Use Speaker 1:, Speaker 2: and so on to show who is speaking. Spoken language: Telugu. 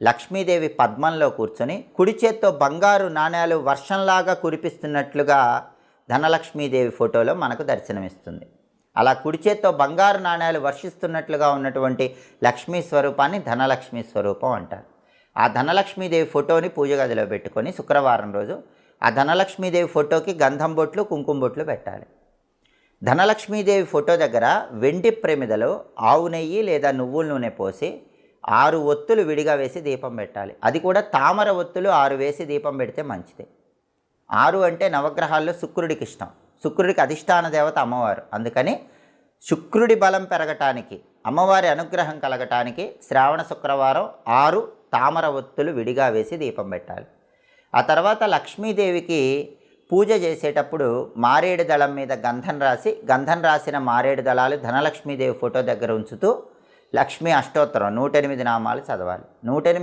Speaker 1: లక్ష్మీదేవి పద్మంలో కూర్చొని కుడి చేత్తో బంగారు నాణ్యాలు వర్షంలాగా కురిపిస్తున్నట్లుగా ధనలక్ష్మీదేవి ఫోటోలో మనకు దర్శనమిస్తుంది. అలా కుడి చేత్తో బంగారు నాణ్యాలు వర్షిస్తున్నట్లుగా ఉన్నటువంటి లక్ష్మీ స్వరూపాన్ని ధనలక్ష్మి స్వరూపం అంటారు. ఆ ధనలక్ష్మీదేవి ఫోటోని పూజ గదిలో పెట్టుకొని శుక్రవారం రోజు ఆ ధనలక్ష్మీదేవి ఫోటోకి గంధం బొట్లు కుంకుమ బొట్లు పెట్టాలి. ధనలక్ష్మీదేవి ఫోటో దగ్గర వెండి ప్రమిదలో ఆవు నెయ్యి లేదా నువ్వుల నూనె పోసి ఆరు ఒత్తులు విడిగా వేసి దీపం పెట్టాలి. అది కూడా తామర ఒత్తులు ఆరు వేసి దీపం పెడితే మంచిది. ఆరు అంటే నవగ్రహాల్లో శుక్రుడికి ఇష్టం. శుక్రుడికి అధిష్టాన దేవత అమ్మవారు. అందుకని శుక్రుడి బలం పెరగటానికి అమ్మవారి అనుగ్రహం కలగటానికి శ్రావణ శుక్రవారం ఆరు తామర ఒత్తులు విడిగా వేసి దీపం పెట్టాలి. ఆ తర్వాత లక్ష్మీదేవికి పూజ చేసేటప్పుడు మారేడు దళం మీద గంధం రాసి గంధం రాసిన మారేడు దళాలు ధనలక్ష్మీదేవి ఫోటో దగ్గర ఉంచుతూ లక్ష్మీ అష్టోత్తరం నూట ఎనిమిది నామాలు చదవాలి. నూట ఎనిమిది